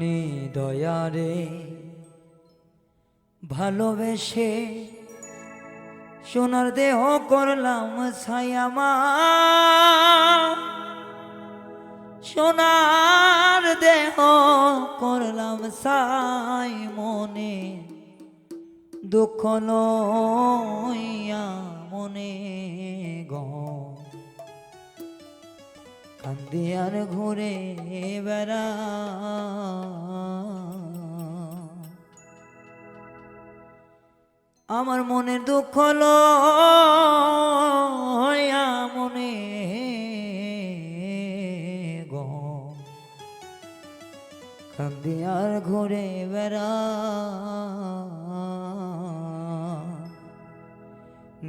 নিদয়ারে ভালোবেসে সোনার দেহ করলাম ছায়ামা। সোনার দেহ করলাম সাই মনে, দুঃখ লইয়া মনে গ। কান্দিয়ার ঘুরে বেড়া। আমার মনের দুঃখ লইয়া মনে গ। কান্দিয়ার ঘুরে বেড়া।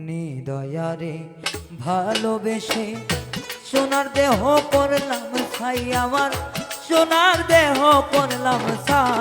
নিদয়ারে ভালোবেসে সোনার দেহ করলাম সাই আমার সোনার দেহ করলাম ছাই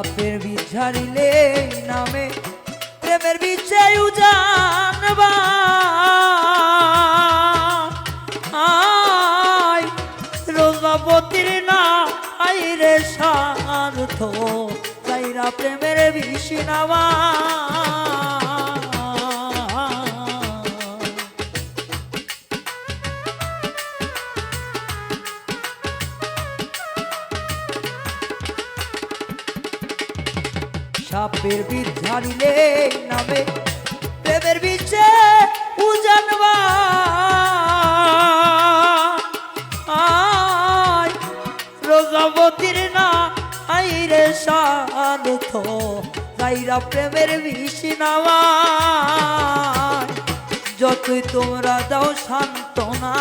সাপের বীজ নামে, প্রেমের বীজে জানবা আই রোজাবতীর না আই রে সার্থ তাইরা প্রেমের বিষ নামা সাপের ঝাড়িলে নামে। প্রেমের বিচে উজানবা আয় রোজাবতীর না আইরে সাধ গাইরা প্রেমের বিষ নামা যতই তোমরা দাও সান্ত্বনা।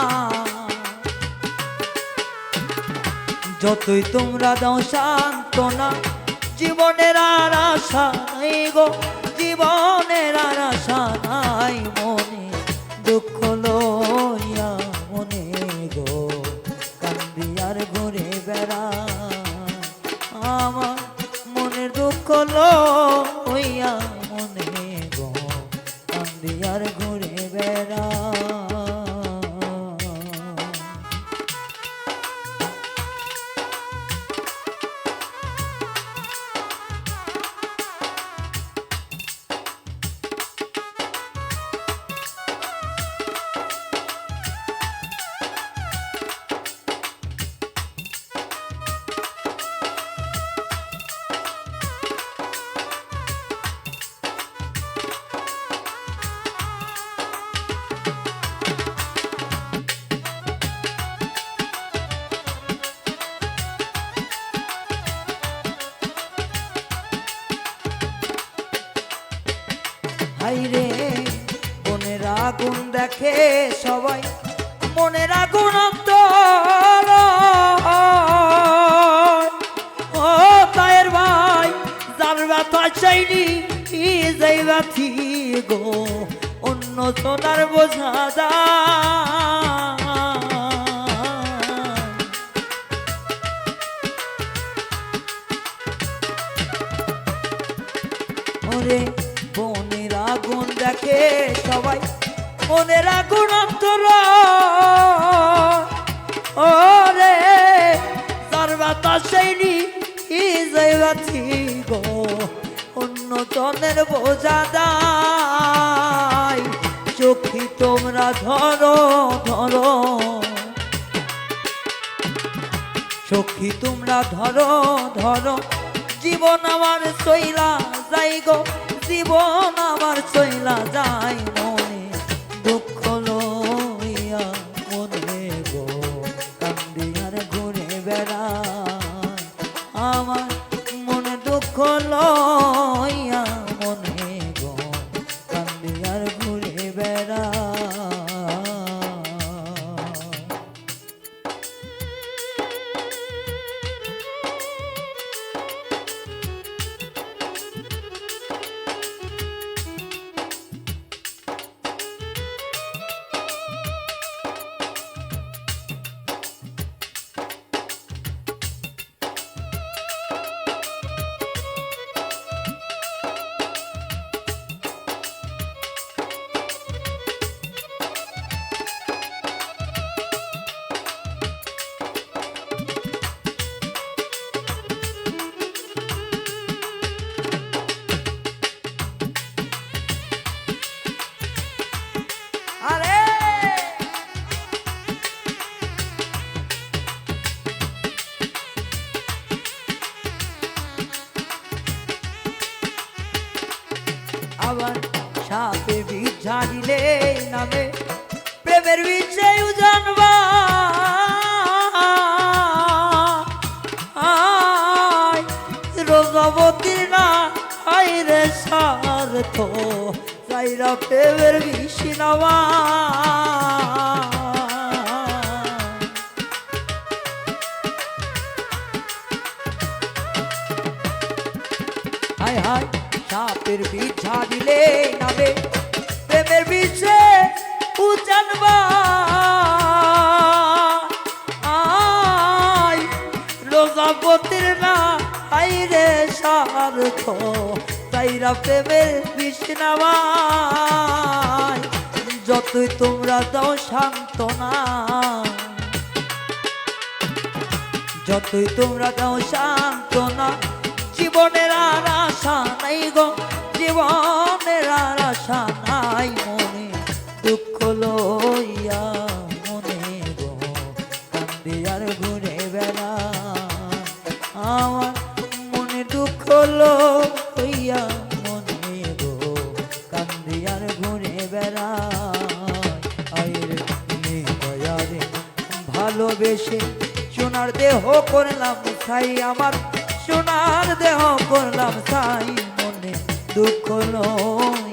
যতই তোমরা দাও সান্ত্বনা জীবনের আর আশা নাই গো, জীবনের আর আশা নাই মনে, দুঃখ লইয়া মনে গো কান্দি আর ঘুরে বেড়া, আমার মনের দুঃখ লইয়া হাইরে মনের আগুন দেখে সবাই মনের আগুন ও তায়ের ভাই, যার ব্যথা চাইনি যাই গো? অন্য সোনার বোঝা ওরে বনের আগুন দেখে সবাই মনের আগুন অন্তর। যাইবাছি গো অন্য বোঝা চোখি তোমরা ধরো ধরো। সখী, তোমরা ধরো ধরো। জীবন আমার সইলা যাই গো। জীবন আবার চইলা যায় প্রেমের বিষ্ণবা হায় হায়, সাপের বীজ ঝাড়িলে নামে, প্রেমের বীজে উজানবা আয়, রোজাপতির না আইরে সার্থ তাইরা প্রেমের বিষ্ণাবাই যতই তোমরা দাও সান্ত্বনা। যতই তোমরা দাও সান্ত্বনা, জীবনের আর আশা নাই গো, জীবনের আর আশা নাই মনে, দুঃখ লইয়া মনে গো, কান্দি আর ঘুরে বেড়া আমার মনে দুঃখ লইয়া কান্দি ঘুরে বেড়া আয়ের দয়ারে ভালোবেসে সোনার দেহ করলাম সাই আমার। সোনার দেহ করলাম সাই মনে দুঃখ লইয়া